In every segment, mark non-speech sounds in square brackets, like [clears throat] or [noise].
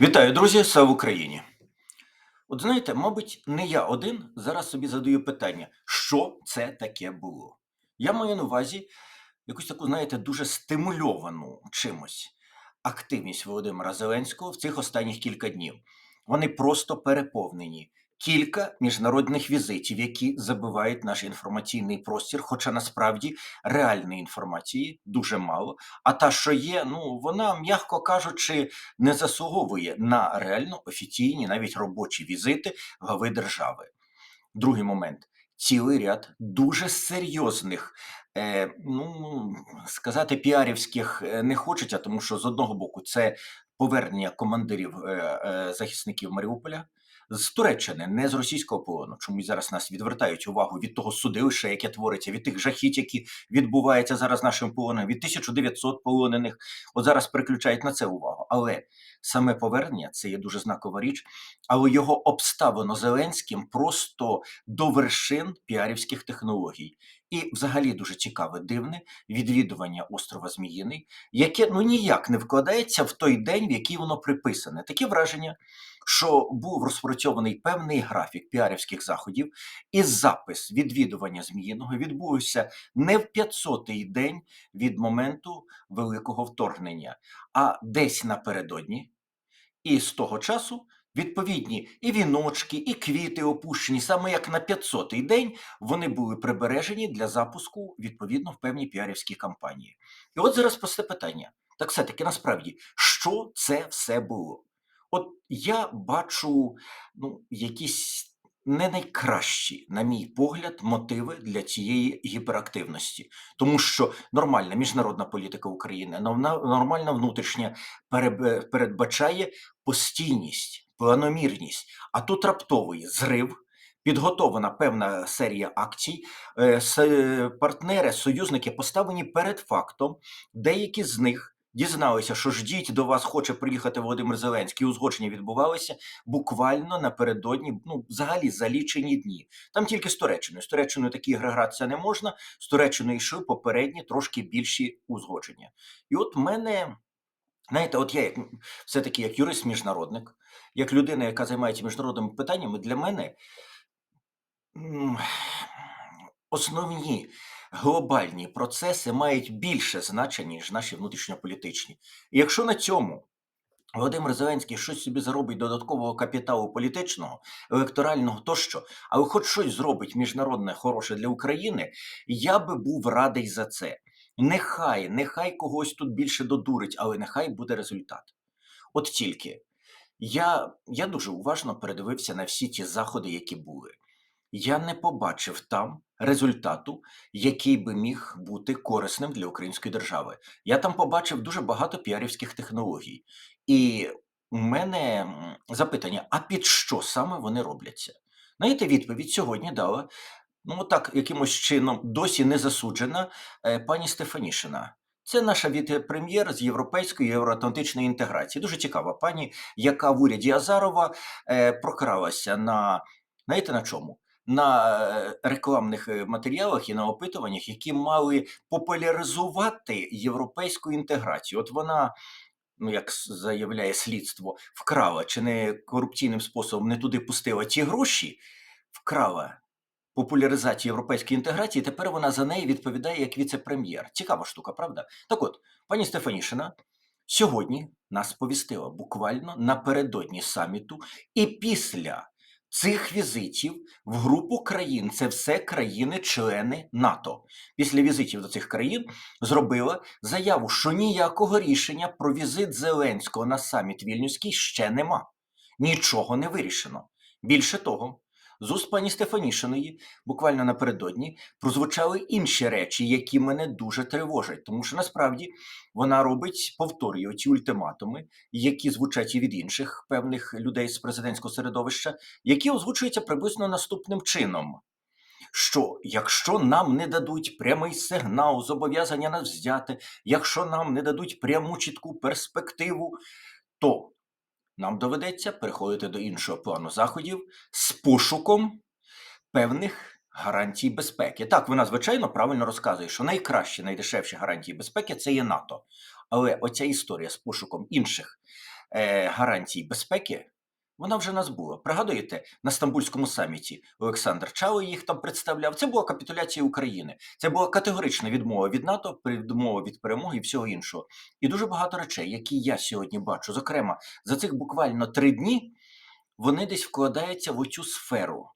Вітаю, друзі! Слава Україні! От знаєте, мабуть, не я один зараз собі задаю питання, що це таке було. Я маю на увазі якусь таку, знаєте, дуже стимульовану чимось активність Володимира Зеленського в цих останніх кілька днів. Вони просто переповнені. Кілька міжнародних візитів, які забивають наш інформаційний простір, хоча насправді реальної інформації дуже мало. А та, що є, ну вона, м'яко кажучи, не заслуговує на реально офіційні, навіть робочі візити глави держави. Другий момент цілий ряд дуже серйозних, е, ну сказати, піарівських е, не хочеться, тому що з одного боку це повернення командирів е, е, захисників Маріуполя. З Туреччини, не з російського полону, чомусь зараз нас відвертають увагу від того судилища, яке твориться, від тих жахіть, які відбуваються зараз нашим полоном, від 1900 полонених. От зараз переключають на це увагу. Але саме повернення це є дуже знакова річ, але його обставино Зеленським просто до вершин піарівських технологій. І взагалі дуже цікаве, дивне відвідування острова Зміїний, яке ну ніяк не вкладається в той день, в який воно приписане. Таке враження, що був розпрацьований певний графік піарівських заходів, і запис відвідування Зміїного відбувся не в 500-й день від моменту великого вторгнення, а десь напередодні. І з того часу відповідні і віночки, і квіти опущені, саме як на 500-й день вони були прибережені для запуску відповідно в певні піарівські кампанії. І от зараз просте питання: так все-таки насправді, що це все було? От я бачу ну, якісь не найкращі, на мій погляд, мотиви для цієї гіперактивності, тому що нормальна міжнародна політика України, нормальна внутрішня передбачає постійність, планомірність, а тут раптовий зрив. Підготовлена певна серія акцій, е, партнери, союзники поставлені перед фактом. Деякі з них дізналися, що ждіть до вас хоче приїхати Володимир Зеленський. Узгодження відбувалися буквально напередодні, ну взагалі за лічені дні. Там тільки з Туреччиною. З Туреччиною такі ігри гратися не можна. З Туреччиною йшли попередні трошки більші узгодження. І от мене, знаєте, от я як все-таки як юрист-міжнародник, як людина, яка займається міжнародними питаннями, для мене основні глобальні процеси мають більше значення, ніж наші внутрішньополітичні. І якщо на цьому Володимир Зеленський щось собі заробить додаткового капіталу політичного, електорального тощо, але хоч щось зробить міжнародне хороше для України, я би був радий за це. Нехай, нехай когось тут більше додурить, але нехай буде результат. От тільки я, я дуже уважно передивився на всі ті заходи, які були. Я не побачив там результату, який би міг бути корисним для української держави. Я там побачив дуже багато піарівських технологій. І у мене запитання: а під що саме вони робляться? Знаєте, відповідь сьогодні дала, ну так, якимось чином досі не засуджена е, пані Стефанішина. Це наша віце-прем'єр з європейської євроатлантичної інтеграції. Дуже цікава пані, яка в уряді Азарова е, прокралася на знаєте на чому? На е, рекламних е, матеріалах і на опитуваннях, які мали популяризувати європейську інтеграцію. От вона ну як заявляє слідство, вкрала чи не корупційним способом не туди пустила ті гроші, вкрала популяризацію європейської інтеграції. Тепер вона за неї відповідає як віце-прем'єр. Цікава штука, правда? Так от, пані Стефанішина сьогодні нас повістила буквально напередодні саміту, і після цих візитів в групу країн це все країни-члени НАТО. Після візитів до цих країн зробила заяву, що ніякого рішення про візит Зеленського на саміт Вільнюський ще нема. Нічого не вирішено. Більше того, з уст пані Стефанішиної буквально напередодні прозвучали інші речі, які мене дуже тривожать, тому що насправді вона робить, повторює ці ультиматуми, які звучать і від інших певних людей з президентського середовища, які озвучуються приблизно наступним чином. Що якщо нам не дадуть прямий сигнал, зобов'язання нас взяти, якщо нам не дадуть пряму чітку перспективу, то нам доведеться переходити до іншого плану заходів з пошуком певних гарантій безпеки. Так, вона звичайно правильно розказує, що найкращі, найдешевші гарантії безпеки це є НАТО. Але оця історія з пошуком інших е, гарантій безпеки, вона вже нас була. Пригадуєте, на Стамбульському саміті Олександр Чало їх там представляв. Це була капітуляція України. Це була категорична відмова від НАТО, відмова від перемоги і всього іншого. І дуже багато речей, які я сьогодні бачу, зокрема, за цих буквально три дні вони десь вкладаються в оцю сферу.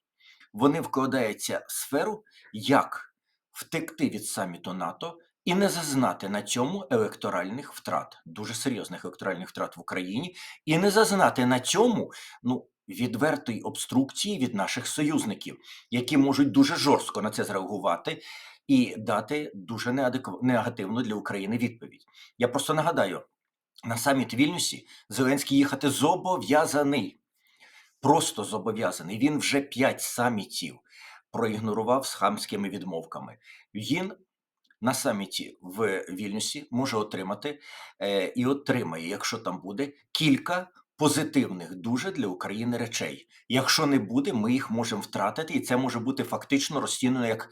Вони вкладаються в сферу, як втекти від саміту НАТО і не зазнати на цьому електоральних втрат, дуже серйозних електоральних втрат в Україні, і не зазнати на цьому ну, відвертої обструкції від наших союзників, які можуть дуже жорстко на це зреагувати і дати дуже негативну для України відповідь. Я просто нагадаю, на саміт Вільнюсі Зеленський їхати зобов'язаний просто зобов'язаний. Він вже п'ять самітів проігнорував з хамськими відмовками. Він на саміті в Вільнюсі може отримати е, і отримає, якщо там буде, кілька позитивних дуже для України речей. Якщо не буде, ми їх можемо втратити, і це може бути фактично розцінено як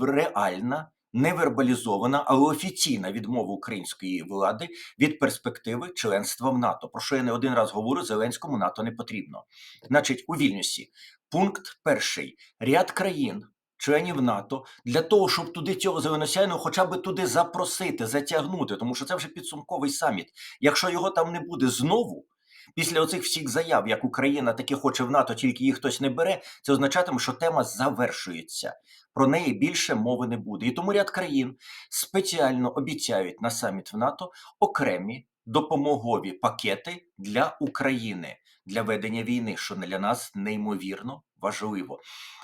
реальна. Невербалізована, але офіційна відмова української влади від перспективи членства в НАТО. Про що я не один раз говорю, Зеленському НАТО не потрібно. Значить, у Вільнюсі пункт перший: ряд країн, членів НАТО, для того, щоб туди цього зеленосяйного хоча б туди запросити, затягнути, тому що це вже підсумковий саміт. Якщо його там не буде знову. Після оцих всіх заяв, як Україна таки хоче в НАТО, тільки їх хтось не бере, це означатиме, що тема завершується. Про неї більше мови не буде. І тому ряд країн спеціально обіцяють на саміт в НАТО окремі допомогові пакети для України для ведення війни, що для нас неймовірно важливо.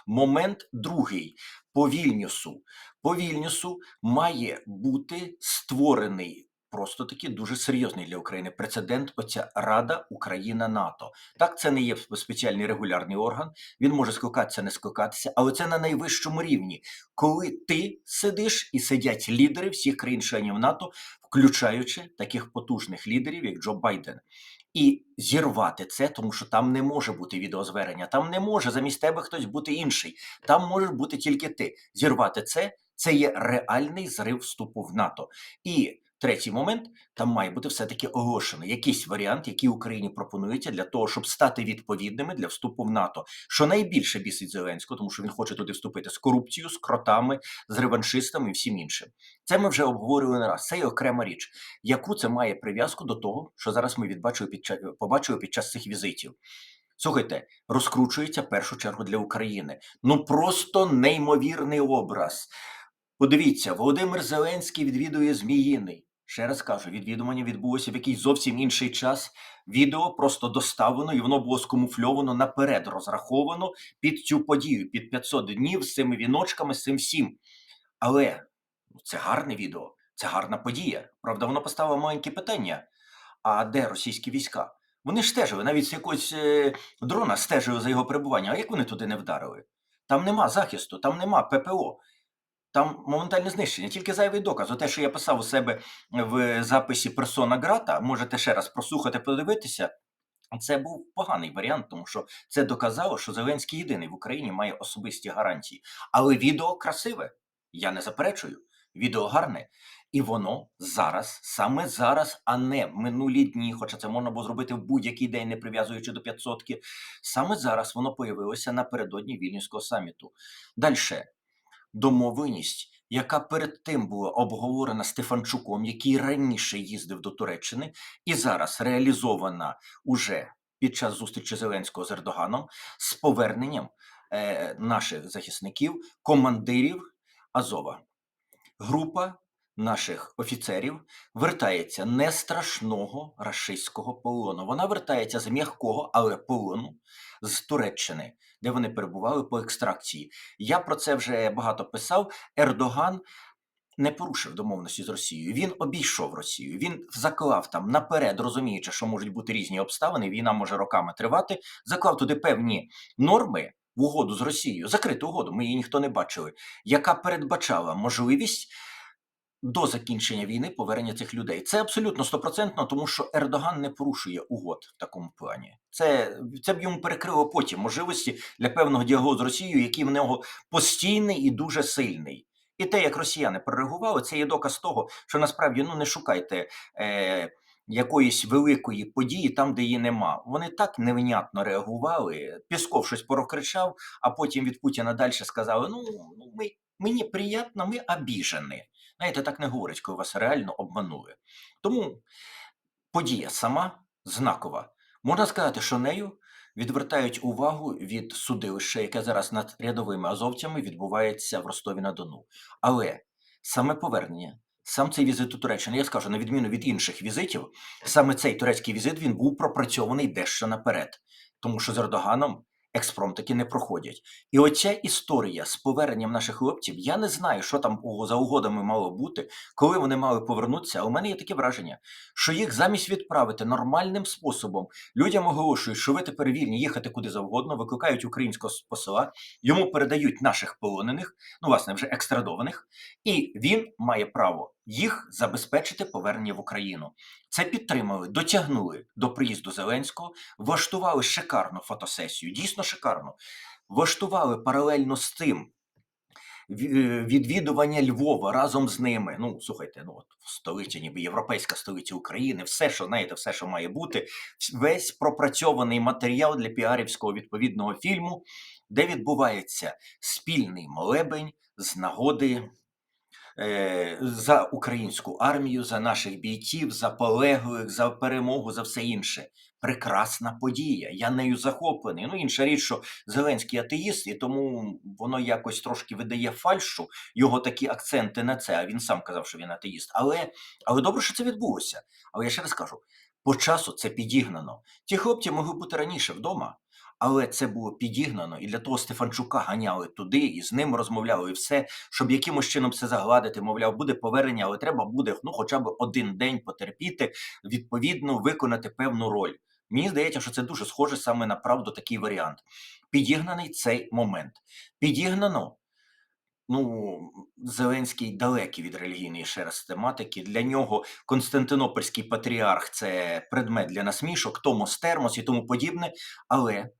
Момент другий по Вільнюсу. По Вільнюсу має бути створений. Просто таки дуже серйозний для України прецедент. Оця Рада Україна НАТО. Так, це не є спеціальний регулярний орган. Він може скликатися, не скликатися, але це на найвищому рівні, коли ти сидиш і сидять лідери всіх країн-членів НАТО, включаючи таких потужних лідерів, як Джо Байден. І зірвати це, тому що там не може бути відеозвернення, там не може замість тебе хтось бути інший. Там може бути тільки ти. Зірвати це це є реальний зрив вступу в НАТО. І третій момент там має бути все-таки оголошено якийсь варіант, який Україні пропонується для того, щоб стати відповідними для вступу в НАТО. Що найбільше бісить Зеленського, тому що він хоче туди вступити з корупцією, з кротами, з реваншистами і всім іншим. Це ми вже обговорювали не раз. Це є окрема річ, яку це має прив'язку до того, що зараз ми відбачили під ча- побачили під час цих візитів. Слухайте, розкручується в першу чергу для України. Ну просто неймовірний образ. Подивіться, Володимир Зеленський відвідує Зміїний. Ще раз кажу, відвідування відбулося в якийсь зовсім інший час. Відео просто доставлено, і воно було скамуфльовано наперед, розраховано під цю подію, під 500 днів з цими віночками, з цим всім. Але ну, це гарне відео, це гарна подія. Правда, воно поставило маленьке питання: а де російські війська? Вони ж стежили, навіть з якогось е, дрона стежили за його перебування. А як вони туди не вдарили? Там нема захисту, там нема ППО. Там моментальне знищення, тільки зайвий доказ. Оте, що я писав у себе в записі персона Грата, можете ще раз прослухати, подивитися. Це був поганий варіант, тому що це доказало, що Зеленський єдиний в Україні має особисті гарантії. Але відео красиве, я не заперечую. Відео гарне, і воно зараз, саме зараз, а не минулі дні, хоча це можна було зробити в будь-який день, не прив'язуючи до 500 Саме зараз воно появилося напередодні Вільнюського саміту. Далі домовленість, яка перед тим була обговорена Стефанчуком, який раніше їздив до Туреччини, і зараз реалізована уже під час зустрічі Зеленського з Ердоганом з поверненням е, наших захисників, командирів Азова. Група наших офіцерів вертається не страшного рашистського полону. Вона вертається з м'якого, але полону з Туреччини, де вони перебували по екстракції. Я про це вже багато писав. Ердоган не порушив домовленості з Росією. Він обійшов Росію. Він заклав там наперед, розуміючи, що можуть бути різні обставини. Війна може роками тривати. Заклав туди певні норми в угоду з Росією, закриту угоду. Ми її ніхто не бачили, яка передбачала можливість. До закінчення війни повернення цих людей це абсолютно стопроцентно, тому що Ердоган не порушує угод в такому плані. Це це б йому перекрило потім можливості для певного діалогу з Росією, який в нього постійний і дуже сильний. І те, як росіяни прореагували, це є доказ того, що насправді ну не шукайте е, якоїсь великої події там, де її нема. Вони так невнятно реагували. Пісков щось прокричав, а потім від Путіна далі сказали: ну, ну ми, мені приємно, ми обіжені. Знаєте, так не говорить, коли вас реально обманули. Тому подія сама знакова. Можна сказати, що нею відвертають увагу від судилища, яке зараз над рядовими азовцями відбувається в Ростові на Дону. Але саме повернення, сам цей візит у Туреччину, я скажу, на відміну від інших візитів, саме цей турецький візит він був пропрацьований дещо наперед, тому що з Ердоганом експромтики не проходять. І оця історія з поверненням наших хлопців, я не знаю, що там за угодами мало бути, коли вони мали повернутися. А у мене є таке враження, що їх замість відправити нормальним способом, людям оголошують, що ви тепер вільні їхати куди завгодно, викликають українського посла, йому передають наших полонених, ну власне вже екстрадованих, і він має право їх забезпечити повернення в Україну. Це підтримали, дотягнули до приїзду Зеленського, влаштували шикарну фотосесію, дійсно шикарну. Влаштували паралельно з тим е, відвідування Львова разом з ними. Ну, слухайте, ну от столиця, ніби європейська столиця України, все, що знаєте, все, що має бути, весь пропрацьований матеріал для піарівського відповідного фільму, де відбувається спільний молебень з нагоди за українську армію, за наших бійців, за полеглих, за перемогу, за все інше. Прекрасна подія. Я нею захоплений. Ну, інша річ, що Зеленський атеїст, і тому воно якось трошки видає фальшу, його такі акценти на це. А він сам казав, що він атеїст. Але, але добре, що це відбулося. Але я ще раз кажу: по часу це підігнано. Ті хлопці могли бути раніше вдома. Але це було підігнано, і для того Стефанчука ганяли туди, і з ним розмовляли, і все, щоб якимось чином це загладити. Мовляв, буде повернення, але треба буде ну, хоча б один день потерпіти, відповідно виконати певну роль. Мені здається, що це дуже схоже саме на правду такий варіант. Підігнаний цей момент. Підігнано. Ну, Зеленський далекий від релігійної ще раз тематики. Для нього Константинопольський патріарх це предмет для насмішок, Томос Термос і тому подібне. Але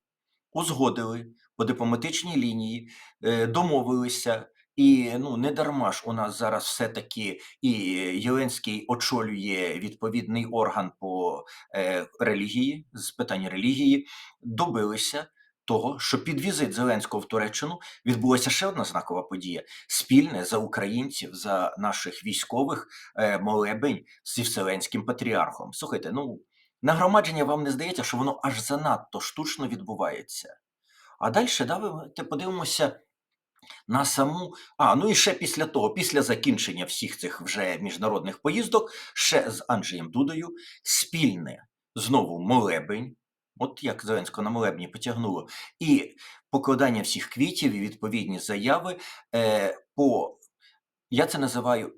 узгодили по дипломатичній лінії, е, домовилися. І ну не дарма ж у нас зараз все-таки і Єленський очолює відповідний орган по е, релігії з питань релігії, добилися того, що під візит Зеленського в Туреччину відбулася ще одна знакова подія: спільне за українців, за наших військових е, молебень зі Вселенським патріархом. Слухайте, ну нагромадження вам не здається, що воно аж занадто штучно відбувається. А далі давайте подивимося на саму. А, ну і ще після того, після закінчення всіх цих вже міжнародних поїздок, ще з Анджеєм Дудою спільне знову молебень. От як Зеленського на молебні потягнуло, і покладання всіх квітів і відповідні заяви е, по, я це називаю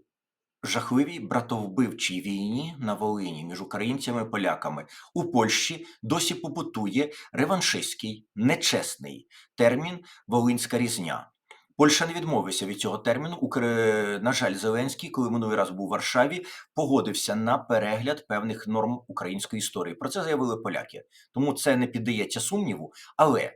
жахливій братовбивчій війні на Волині між українцями і поляками. У Польщі досі побутує реваншистський, нечесний термін Волинська різня. Польща не відмовився від цього терміну. На жаль, Зеленський, коли минулий раз був у Варшаві, погодився на перегляд певних норм української історії. Про це заявили поляки. Тому це не піддається сумніву. Але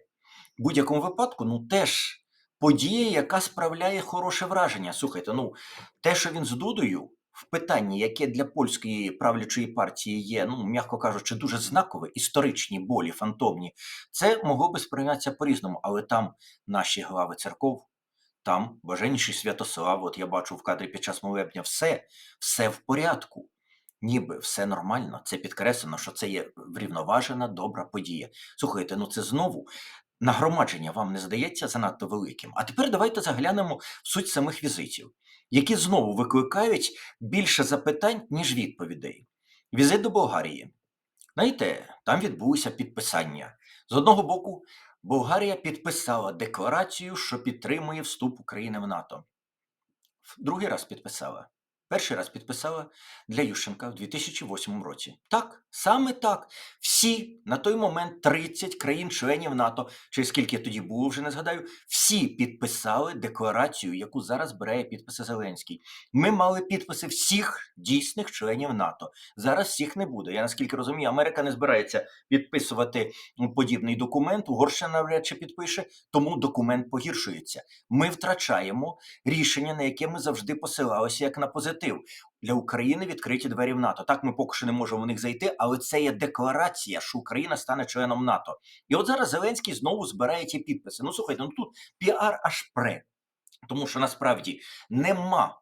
в будь-якому випадку, ну теж подія, яка справляє хороше враження. Слухайте, ну те, що він з Дудою в питанні, яке для польської правлячої партії є, ну м'яко кажучи, дуже знакове, історичні болі, фантомні, це могло би сприйнятися по-різному, але там наші глави церков. Там блаженніший Святослав, от я бачу в кадрі під час молебня, все, все в порядку. Ніби все нормально. Це підкреслено, що це є врівноважена, добра подія. Слухайте, ну це знову нагромадження вам не здається занадто великим. А тепер давайте заглянемо в суть самих візитів, які знову викликають більше запитань, ніж відповідей. Візит до Болгарії. Знаєте, там відбулося підписання. З одного боку, Болгарія підписала декларацію, що підтримує вступ України в НАТО. В Другий раз підписала. Перший раз підписала для Ющенка в 2008 році. Так, саме так. Всі на той момент 30 країн-членів НАТО, чи скільки тоді було, вже не згадаю, всі підписали декларацію, яку зараз бере підписи Зеленський. Ми мали підписи всіх дійсних членів НАТО. Зараз всіх не буде. Я наскільки розумію, Америка не збирається підписувати подібний документ. Угорщина навряд чи підпише, тому документ погіршується. Ми втрачаємо рішення, на яке ми завжди посилалися, як на позитивне. Позитив. Для України відкриті двері в НАТО. Так, ми поки що не можемо в них зайти, але це є декларація, що Україна стане членом НАТО. І от зараз Зеленський знову збирає ті підписи. Ну слухайте, ну тут піар аж пре. Тому що насправді нема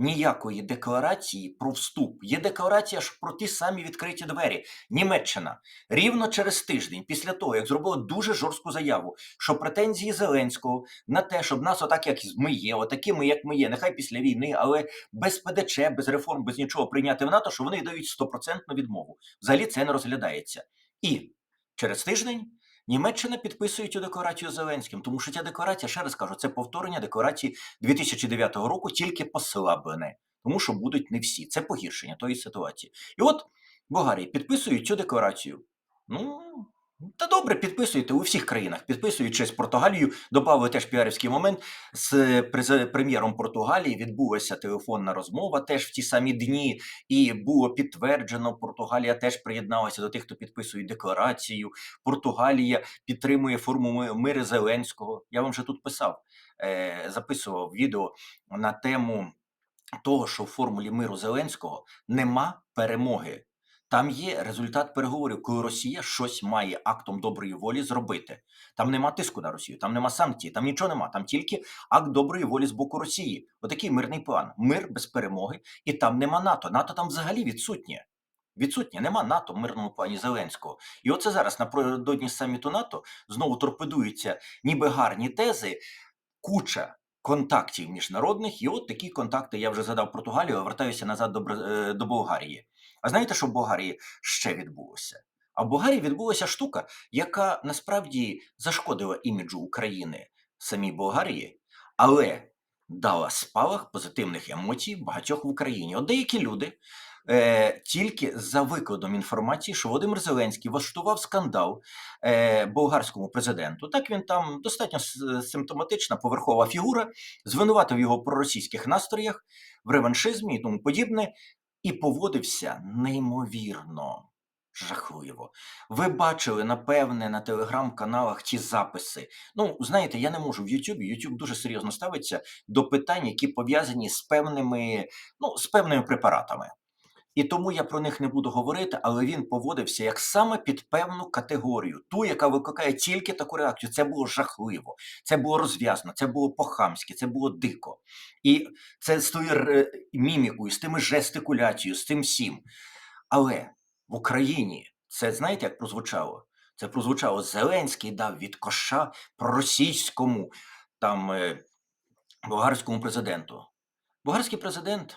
ніякої декларації про вступ. Є декларація ж про ті самі відкриті двері. Німеччина рівно через тиждень після того, як зробила дуже жорстку заяву, що претензії Зеленського на те, щоб нас отак, як ми є, отакими, як ми є, нехай після війни, але без ПДЧ, без реформ, без нічого прийняти в НАТО, що вони дають стопроцентну відмову. Взагалі це не розглядається. І через тиждень. Німеччина підписує цю декларацію Зеленським, тому що ця декларація, ще раз кажу, це повторення декларації 2009 року, тільки послаблене, тому що будуть не всі. Це погіршення тої ситуації. І от Болгарія підписує цю декларацію. Ну, та добре, підписуйте у всіх країнах. Підписують через Португалію. Добавили теж піарівський момент. З прем'єром Португалії відбулася телефонна розмова теж в ті самі дні, і було підтверджено, Португалія теж приєдналася до тих, хто підписує декларацію. Португалія підтримує форму ми- миру Зеленського. Я вам вже тут писав, е, записував відео на тему того, що в формулі миру Зеленського нема перемоги. Там є результат переговорів, коли Росія щось має актом доброї волі зробити. Там нема тиску на Росію, там нема санкцій, там нічого нема. Там тільки акт доброї волі з боку Росії. Отакий мирний план. Мир без перемоги, і там нема НАТО. НАТО там взагалі відсутнє. Відсутнє, нема НАТО в мирному плані Зеленського. І оце зараз напередодні саміту НАТО знову торпедуються ніби гарні тези, куча контактів міжнародних, і от такі контакти я вже задав Португалію, а вертаюся назад до, е, до Болгарії. А знаєте, що в Болгарії ще відбулося? А в Болгарії відбулася штука, яка насправді зашкодила іміджу України самій Болгарії, але дала спалах позитивних емоцій багатьох в Україні. От деякі люди е, тільки за викладом інформації, що Володимир Зеленський влаштував скандал е, болгарському президенту. Так він там достатньо симптоматична поверхова фігура, звинуватив його в проросійських настроях, в реваншизмі і тому подібне, і поводився неймовірно. Жахливо. Ви бачили, напевне, на телеграм-каналах ті записи. Ну, знаєте, я не можу в Ютубі. Ютуб дуже серйозно ставиться до питань, які пов'язані з певними, ну, з певними препаратами. І тому я про них не буду говорити, але він поводився як саме під певну категорію, ту, яка викликає тільки таку реакцію. Це було жахливо, це було розв'язно, це було по-хамськи, це було дико. І це з тою мімікою, з тими жестикуляцією, з тим всім. Але в Україні це знаєте, як прозвучало? Це прозвучало Зеленський дав від коша проросійському там е, болгарському президенту. Болгарський президент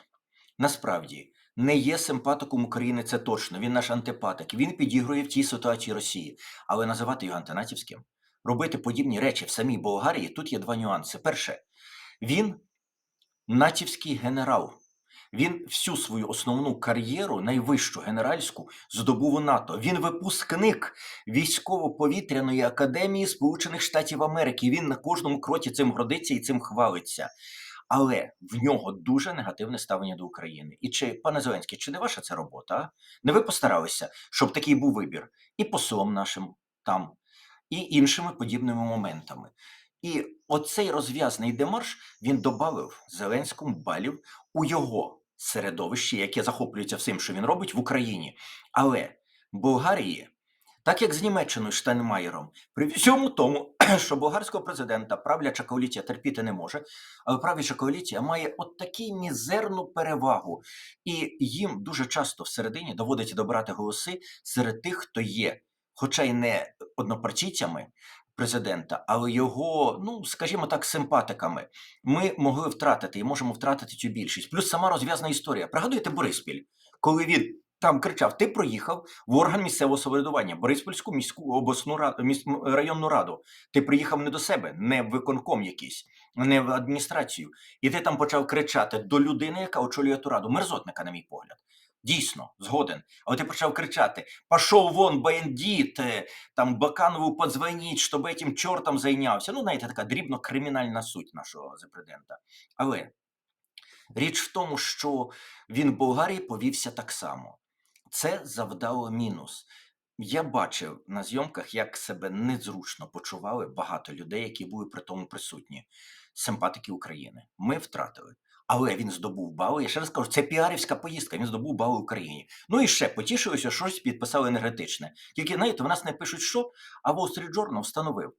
насправді не є симпатиком України, це точно. Він наш антипатик. Він підігрує в тій ситуації Росії. Але називати його антинатівським, робити подібні речі в самій Болгарії, тут є два нюанси. Перше, він натівський генерал. Він всю свою основну кар'єру, найвищу генеральську, здобув у НАТО. Він випускник військово-повітряної академії Сполучених Штатів Америки. Він на кожному кроці цим гордиться і цим хвалиться. Але в нього дуже негативне ставлення до України. І чи, пане Зеленський, чи не ваша це робота? Не ви постаралися, щоб такий був вибір і послом нашим там, і іншими подібними моментами. І оцей розв'язний демарш він додав Зеленському балів у його середовищі, яке захоплюється всім, що він робить в Україні. Але Болгарії, так як з Німеччиною Штайнмаєром, при всьому тому, [clears throat] що болгарського президента правляча коаліція терпіти не може, але правляча коаліція має от таку мізерну перевагу, і їм дуже часто всередині доводиться добирати голоси серед тих, хто є, хоча й не однопартійцями президента, але його, ну скажімо так, симпатиками. Ми могли втратити і можемо втратити цю більшість. Плюс сама розв'язна історія. Пригадуєте Бориспіль, коли він там кричав: Ти проїхав в орган місцевого самоврядування, Бориспільську міську обласну раду, районну раду. Ти приїхав не до себе, не в виконком якийсь, не в адміністрацію. І ти там почав кричати до людини, яка очолює ту раду, мерзотника, на мій погляд. Дійсно, згоден. Але ти почав кричати: Пошов вон, бандит, е, там Баканову подзвоніть, щоб этим чортом зайнявся. Ну, знаєте, така дрібно кримінальна суть нашого президента. Але річ в тому, що він в Болгарії повівся так само. Це завдало мінус. Я бачив на зйомках, як себе незручно почували багато людей, які були при тому присутні. Симпатики України. Ми втратили. Але він здобув бали. Я ще раз кажу, це піарівська поїздка. Він здобув бали Україні. Ну і ще потішилося, щось підписали енергетичне. Тільки знаєте, в нас не пишуть, що а Wall Street Journal встановив.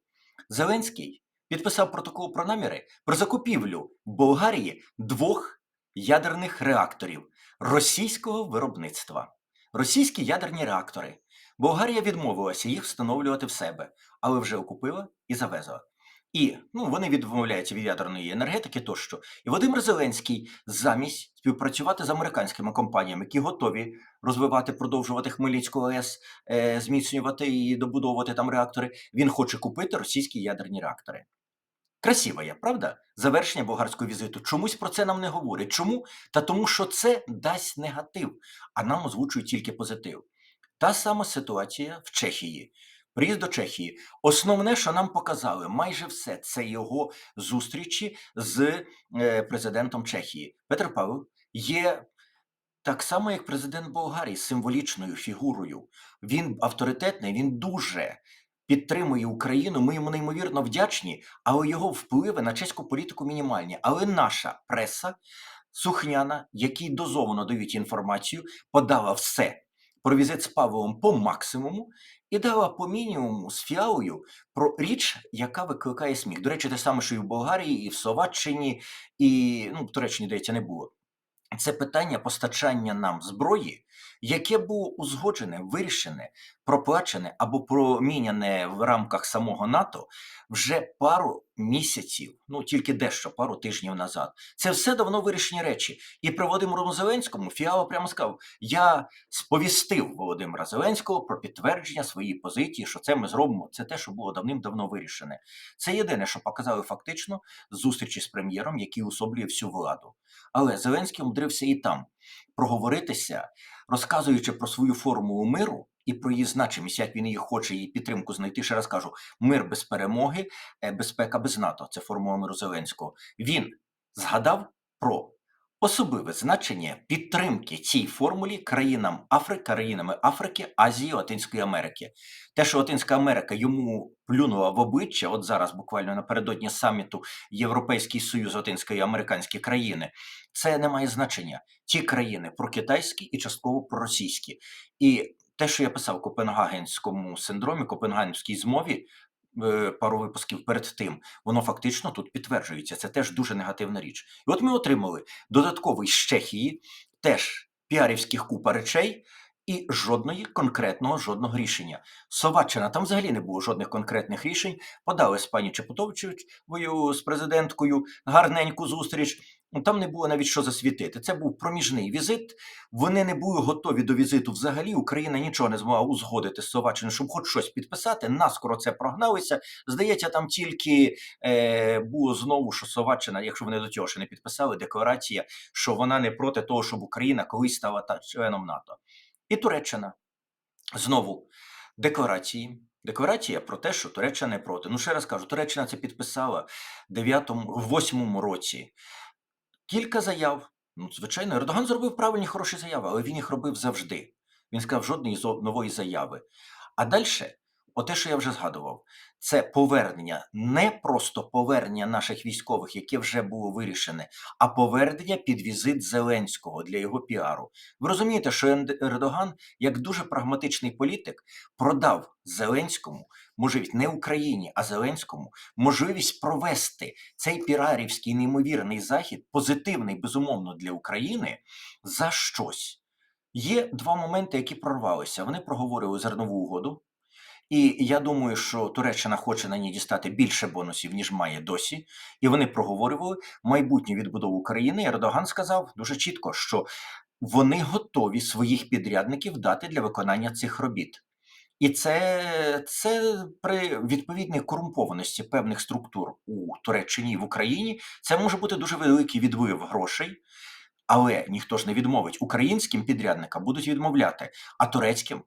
Зеленський підписав протокол про наміри про закупівлю в Болгарії двох ядерних реакторів російського виробництва. Російські ядерні реактори. Болгарія відмовилася їх встановлювати в себе, але вже окупила і завезла. І ну, вони відмовляються від ядерної енергетики тощо. І Володимир Зеленський замість співпрацювати з американськими компаніями, які готові розвивати, продовжувати Хмельницьку АЕС, е, зміцнювати і добудовувати там реактори, він хоче купити російські ядерні реактори. Красиво є, правда? Завершення болгарського візиту. Чомусь про це нам не говорять. Чому? Та тому, що це дасть негатив, а нам озвучують тільки позитив. Та сама ситуація в Чехії. Приїзд до Чехії. Основне, що нам показали, майже все це його зустрічі з е, президентом Чехії. Петр Павел є так само, як президент Болгарії, символічною фігурою. Він авторитетний, він дуже підтримує Україну. Ми йому неймовірно вдячні, але його впливи на чеську політику мінімальні. Але наша преса сухняна, якій дозовано дають інформацію, подала все про візит з Павлом по максимуму і дала по мінімуму з фіалою про річ, яка викликає сміх. До речі, те саме, що і в Болгарії, і в Словаччині, і ну, в Туреччині, здається, не було. Це питання постачання нам зброї, яке було узгоджене, вирішене, проплачене або проміняне в рамках самого НАТО вже пару місяців, ну тільки дещо пару тижнів назад. Це все давно вирішені речі. І при Володимиру Зеленському Фіала прямо сказав: я сповістив Володимира Зеленського про підтвердження своєї позиції, що це ми зробимо. Це те, що було давним-давно вирішене. Це єдине, що показали фактично зустрічі з прем'єром, який особлює всю владу. Але Зеленський умудрився і там проговоритися, розказуючи про свою формулу миру і про її значимість, як він її хоче, її підтримку знайти. Ще раз кажу: мир без перемоги, е, безпека без НАТО. Це формула миру Зеленського. Він згадав про особливе значення підтримки цій формулі країнам Африки, країнами Африки, Азії, Латинської Америки. Те, що Латинська Америка йому плюнула в обличчя, от зараз буквально напередодні саміту Європейський Союз, Латинської американські країни, це не має значення. Ті країни прокитайські і частково проросійські. І те, що я писав Копенгагенському синдромі, Копенгагенській змові. е, Пару випусків перед тим, воно фактично тут підтверджується. Це теж дуже негативна річ. І от ми отримали додатковий з Чехії, теж піарівських купа речей, і жодної конкретного жодного рішення. Словаччина там взагалі не було жодних конкретних рішень. Подали з пані Чепутовичевою з президенткою гарненьку зустріч. Ну, Там не було навіть що засвітити. Це був проміжний візит. Вони не були готові до візиту взагалі. Україна нічого не змогла узгодити з Словаччиною, щоб хоч щось підписати. Наскоро це прогналися. Здається, там тільки е, було знову, що Словаччина, якщо вони до цього ще не підписали, декларація, що вона не проти того, щоб Україна колись стала та членом НАТО. І Туреччина знову декларації. Декларація про те, що Туреччина не проти. Ну, ще раз кажу, Туреччина це підписала в 9-8 році. Кілька заяв. Ну, звичайно, Ердоган зробив правильні хороші заяви, але він їх робив завжди. Він сказав жодної нової заяви. А далі, оте, що я вже згадував, це повернення, не просто повернення наших військових, яке вже було вирішене, а повернення під візит Зеленського для його піару. Ви розумієте, що Ердоган, як дуже прагматичний політик, продав Зеленському можливість не Україні, а Зеленському можливість провести цей піарівський неймовірний захід, позитивний, безумовно, для України за щось. Є два моменти, які прорвалися. Вони проговорили зернову угоду. І я думаю, що Туреччина хоче на ній дістати більше бонусів, ніж має досі. І вони проговорювали майбутню відбудову України. Ердоган сказав дуже чітко, що вони готові своїх підрядників дати для виконання цих робіт. І це, це при відповідній корумпованості певних структур у Туреччині і в Україні це може бути дуже великий відвив грошей. Але ніхто ж не відмовить українським підрядникам будуть відмовляти, а турецьким,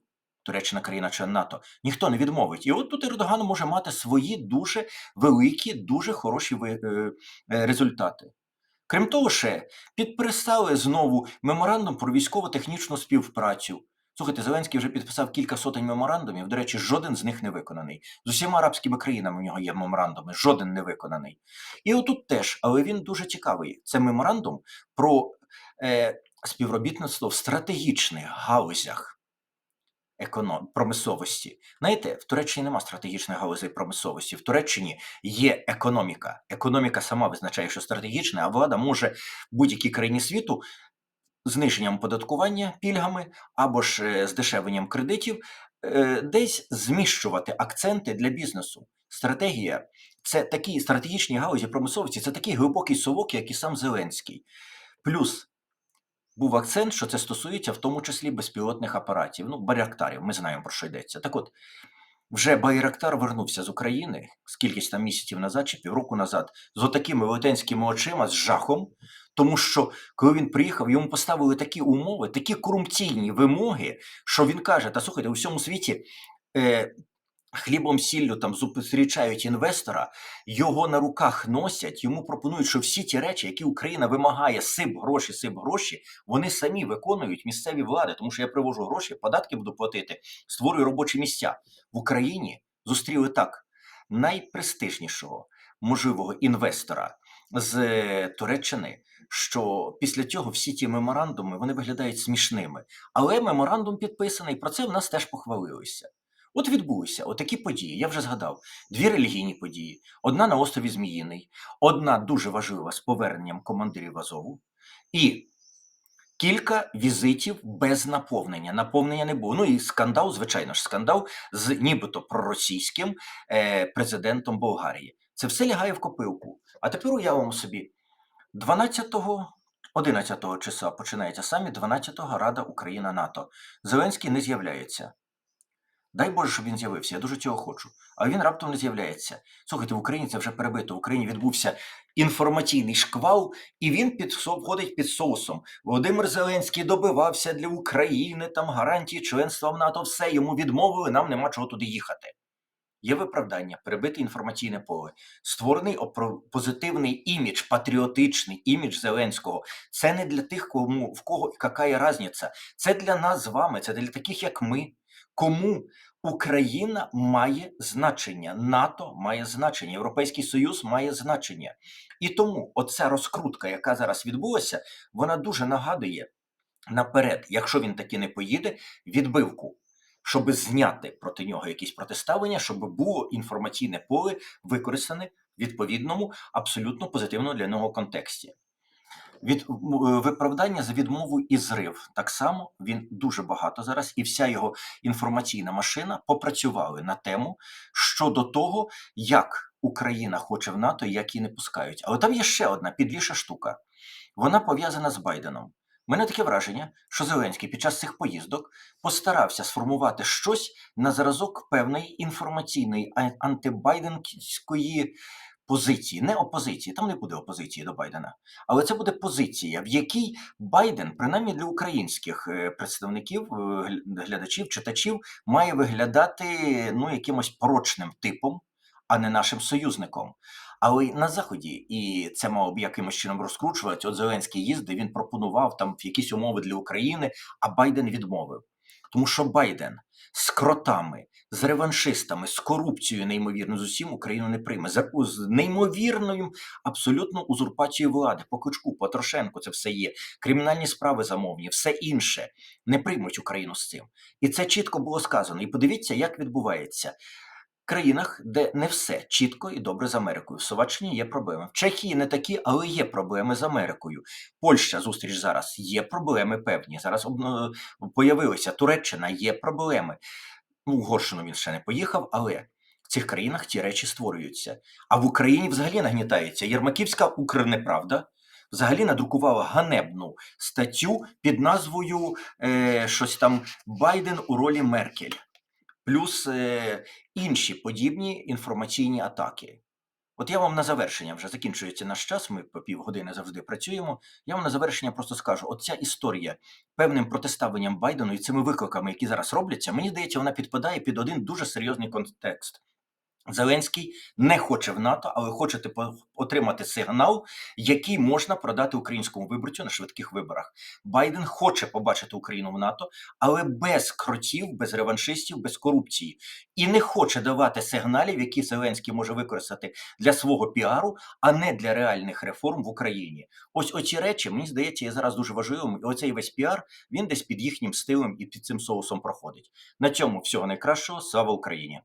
Туреччина країна член НАТО, ніхто не відмовить. І от тут Ердоган може мати свої дуже великі, дуже хороші е, е, результати. Крім того, ще підписали знову меморандум про військово-технічну співпрацю. Слухайте, Зеленський вже підписав кілька сотень меморандумів. До речі, жоден з них не виконаний. З усіма арабськими країнами у нього є меморандуми, жоден не виконаний. І отут теж, але він дуже цікавий. Це меморандум про е, співробітництво в стратегічних галузях економ... промисловості. Знаєте, в Туреччині нема стратегічних галузей промисловості. В Туреччині є економіка. Економіка сама визначає, що стратегічна, а влада може в будь-якій країні світу зниженням оподаткування пільгами або ж е, здешевленням кредитів е, десь зміщувати акценти для бізнесу. Стратегія це такі стратегічні галузі промисловості, це такий глибокий совок, як і сам Зеленський. Плюс був акцент, що це стосується в тому числі безпілотних апаратів, ну, баряктарів, ми знаємо про що йдеться. Так от, вже Байрактар вернувся з України скількись там місяців назад чи півроку назад, з отакими велетенськими очима, з жахом, тому що коли він приїхав, йому поставили такі умови, такі корупційні вимоги, що він каже: та слухайте, у всьому світі. Е, Хлібом сіллю там зустрічають інвестора, його на руках носять, йому пропонують, що всі ті речі, які Україна вимагає, сип гроші, сип гроші, вони самі виконують місцеві влади, тому що я привожу гроші, податки буду платити, створюю робочі місця в Україні. Зустріли так найпрестижнішого можливого інвестора з е, Туреччини. Що після цього всі ті меморандуми вони виглядають смішними, але меморандум підписаний. Про це в нас теж похвалилися. От відбулися отакі події. Я вже згадав дві релігійні події: одна на острові Зміїний, одна дуже важлива з поверненням командирів Азову, і кілька візитів без наповнення. Наповнення не було. Ну і скандал, звичайно ж, скандал з нібито проросійським е, президентом Болгарії. Це все лягає в копилку. А тепер уявимо собі, 12-го. 11 числа починається саміт 12-го Рада Україна НАТО. Зеленський не з'являється. Дай Боже, щоб він з'явився. Я дуже цього хочу. А він раптом не з'являється. Слухайте, в Україні це вже перебито. В Україні відбувся інформаційний шквал, і він під входить під соусом. Володимир Зеленський добивався для України там гарантії членства в НАТО. Все йому відмовили. Нам нема чого туди їхати. Є виправдання, перебите інформаційне поле, створений позитивний імідж, патріотичний імідж Зеленського. Це не для тих, кому в кого яка різниця. Це для нас з вами, це для таких, як ми. Кому Україна має значення, НАТО має значення, Європейський Союз має значення. І тому оця розкрутка, яка зараз відбулася, вона дуже нагадує наперед, якщо він таки не поїде, відбивку, щоб зняти проти нього якісь протиставлення, щоб було інформаційне поле використане в відповідному абсолютно позитивному для нього контексті. Від е, виправдання за відмову і зрив так само він дуже багато зараз, і вся його інформаційна машина попрацювали на тему щодо того, як Україна хоче в НАТО як її не пускають. Але там є ще одна підліша штука. Вона пов'язана з Байденом. Мене таке враження, що Зеленський під час цих поїздок постарався сформувати щось на зразок певної інформаційної антибайденської позиції, не опозиції, там не буде опозиції до Байдена, але це буде позиція, в якій Байден, принаймні для українських е, представників, е, глядачів, читачів, має виглядати ну якимось порочним типом, а не нашим союзником. Але на заході, і це мало б якимось чином розкручувати. От Зеленський їздив, він пропонував там якісь умови для України, а Байден відмовив. Тому що Байден з кротами, з реваншистами, з корупцією, неймовірно, з усім Україну не прийме. З неймовірною абсолютно узурпацією влади, по Кучку, по Трошенку це все є. Кримінальні справи замовні, все інше не приймуть Україну з цим. І це чітко було сказано. І подивіться, як відбувається країнах, де не все чітко і добре з Америкою. В Словаччині є проблеми. В Чехії не такі, але є проблеми з Америкою. Польща зустріч зараз є проблеми певні. Зараз появилися Туреччина, є проблеми. Ну, Угорщину він ще не поїхав, але в цих країнах ті речі створюються. А в Україні взагалі нагнітається Єрмаківська Укрнеправда. Взагалі надрукувала ганебну статтю під назвою е, щось там Байден у ролі Меркель плюс е, інші подібні інформаційні атаки. От я вам на завершення вже закінчується наш час. Ми по півгодини завжди працюємо. Я вам на завершення просто скажу: оця історія певним протиставленням Байдену і цими викликами, які зараз робляться, мені здається, вона підпадає під один дуже серйозний контекст. Зеленський не хоче в НАТО, але хоче типу, отримати сигнал, який можна продати українському виборцю на швидких виборах. Байден хоче побачити Україну в НАТО, але без кротів, без реваншистів, без корупції, і не хоче давати сигналів, які Зеленський може використати для свого піару, а не для реальних реформ в Україні. Ось оці речі мені здається є зараз дуже важливим. І оцей весь піар він десь під їхнім стилем і під цим соусом проходить. На цьому всього найкращого. Слава Україні!